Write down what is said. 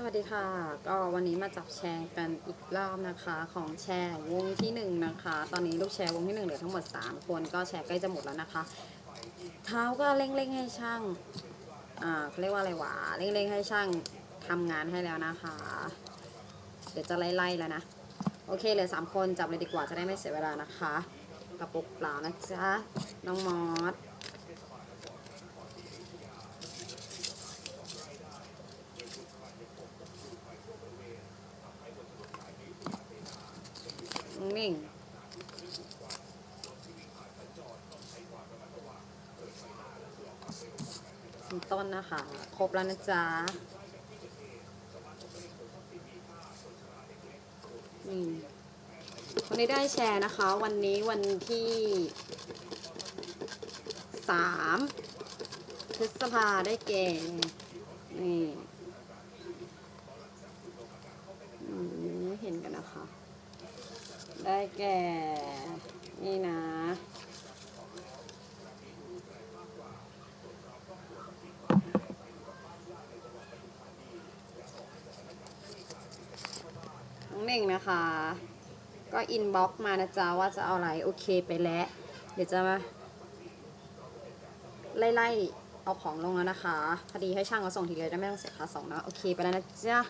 สวัสดีค่ะ ก็วันนี้มาจับแชร์กันอีกรอบนะคะ ของแชร์วงที่หนึ่งนะคะ ตอนนี้ลูกแชร์วงที่หนึ่งเหลือทั้งหมด 3 คนก็แชร์ใกล้จะหมดแล้วนะคะ เท้าก็เร่งๆให้ช่างอ่าเขาเรียกว่าอะไรวะเร่งๆให้ช่างทำงานให้แล้วนะคะ เดี๋ยวจะไล่ๆแล้วนะ โอเคเหลือสามคนจับเลยดีกว่าจะได้ไม่เสียเวลานะคะกระปุกเปล่านะจ๊ะน้องมอส นิ่งคุณต้นนะคะ ครบแล้วนะจ๊ะ นี่วันนี้ได้แชร์นะคะ วันนี้วันที่สามพฤษภาได้แก่ นี่อืมเห็นกันนะคะ ได้แก่ นี่นะ น้องเน่งนะคะ ก็อินบ็อกมานะจ๊ะว่าจะเอาอะไร โอเคไปแล้ว เดี๋ยวจะมา ไล่ๆเอาของลงแล้วนะคะ พอดีให้ช่างเขาส่งทีเดียวจะไม่ต้องเสียค่าส่งนะ โอเคไปแล้วนะจ๊ะ